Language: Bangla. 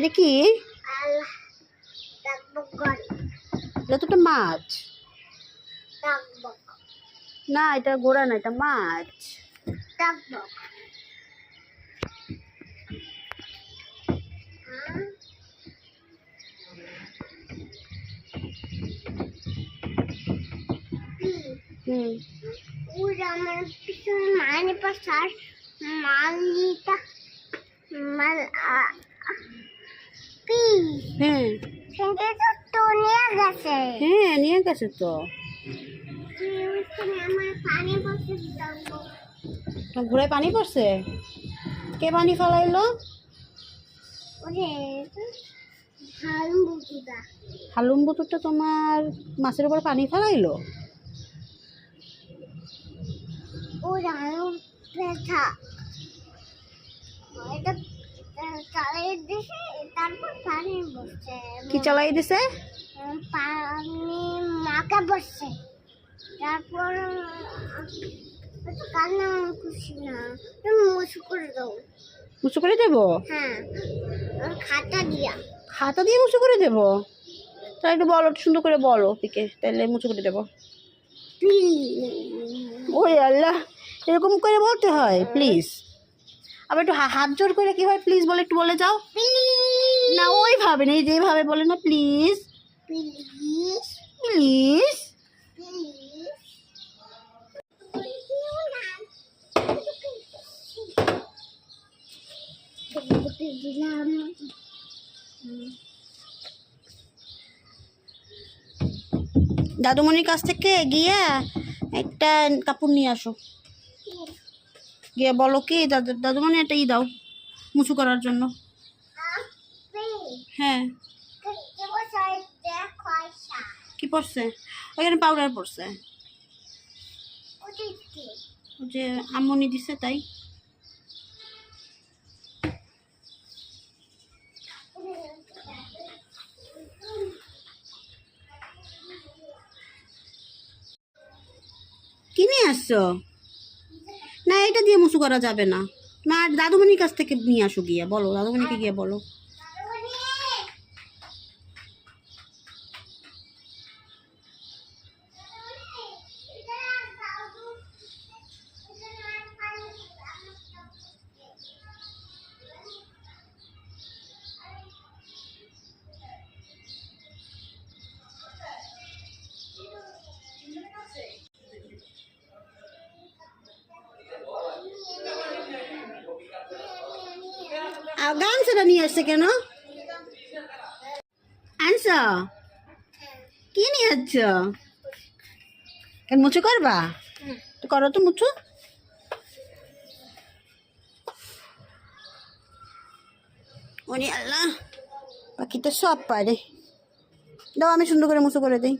এটা কি? এটা তো মাছ। না এটা গোড়া না এটা মাছ। ডাকবো হুম। ওরা আমার পিছনে মানে পাশার মালিটা মাল হ্যাঁ। হ্যাঁ নিয়ে গেছে তো। ওইখানে পানি পড়ছে? কে পানি ফেলাইলো? হালুম বোতলটা তোমার মাছের উপর পানি ফেলাইলো? ও জানো এটা দিছে তারপর পানি বসছে। কি চালাই দিছে? পানি মাকে বসছে। তারপর কান্না খুশি না। তুমি করে দাও করে দেবো? হ্যাঁ খাতা দিয়া। খাতা দিয়ে মুছু করে দেবো? তাহলে একটু বলো সুন্দর করে বলো পিকে তাহলে মুছু করে দেবো। ওই আল্লাহ এরকম করে বলতে হয় প্লিজ আবার একটু হাত জোর করে কি হয়? প্লিজ বলে একটু বলে যাও। না ওইভাবে নেই যেভাবে বলে না প্লিজ প্লিজ প্লিজ প্লিজ দিলাম দাদুমণির কাছ থেকে গিয়ে একটা কাপড় নিয়ে আসো। গিয়ে বলো কি, দাদু দাদুমণি একটা ই দাও, মুছু করার জন্য। হ্যাঁ। কি পড়ছে ওইখানে পাউডার পড়ছে যে আম্মনি দিছে, তাই। কি নিয়ে আসছো? না, এটা দিয়ে মুসু করা যাবে না। না দাদুমণির কাছ থেকে নিয়ে আসো গিয়া, বলো, দাদুমণিকে গিয়ে বলো। গান সেটা নিয়ে আসছে কেন? আনছ? কি নিয়ে আসছ কেন মুছু করবা? তো করো তো মুছু ওরে আল্লাহ পাখি তো সব পারে। দাও, আমি সুন্দর করে মুছু করে দিই।